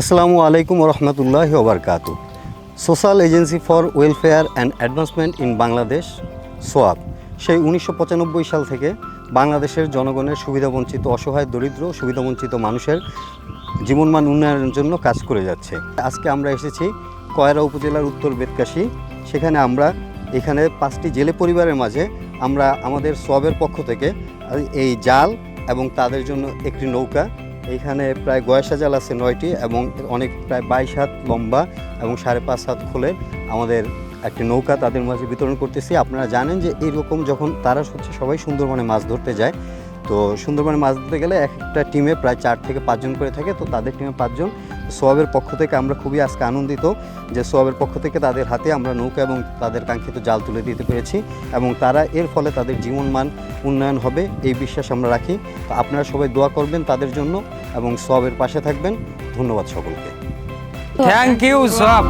আসসালামু আলাইকুম রহমতুল্লাহ ওবরকাত social agency for welfare and advancement in Bangladesh, সোয়াব, সেই উনিশশো পঁচানব্বই সাল থেকে বাংলাদেশের জনগণের সুবিধাবঞ্চিত, অসহায়, দরিদ্র, সুবিধাবঞ্চিত মানুষের জীবনমান উন্নয়নের জন্য কাজ করে যাচ্ছে। আজকে আমরা এসেছি কয়রা উপজেলার উত্তর বেতকাশি। সেখানে আমরা, এখানে পাঁচটি জেলে পরিবারের মাঝে আমরা আমাদের সোয়াবের পক্ষ থেকে এই জাল এবং তাদের জন্য একটি নৌকা এখানে প্রায় গয়সা জাল আছে নয়টি এবং অনেক প্রায় বাইশ হাত লম্বা এবং সাড়ে পাঁচ হাত খোলে আমাদের একটি নৌকা তাদের মাঝে বিতরণ করতেছি। আপনারা জানেন যে এইরকম যখন তারা হচ্ছে সবাই সুন্দরবনে মাছ ধরতে যায় তো সুন্দরবনে মাছ ধরতে গেলে একটা টিমে প্রায় চার থেকে পাঁচজন করে থাকে, তো তাদের টিমে পাঁচজন। সোয়াবের পক্ষ থেকে আমরা খুবই আজকে আনন্দিত যে সোয়াবের পক্ষ থেকে তাদের হাতে আমরা নৌকা এবং তাদের কাঙ্ক্ষিত জাল তুলে দিতে পেরেছি এবং তারা এর ফলে তাদের জীবনমান উন্নয়ন হবে, এই বিশ্বাস আমরা রাখি। তো আপনারা সবাই দোয়া করবেন তাদের জন্য এবং সোয়াবের পাশে থাকবেন। ধন্যবাদ সকলকে। থ্যাংক ইউ সব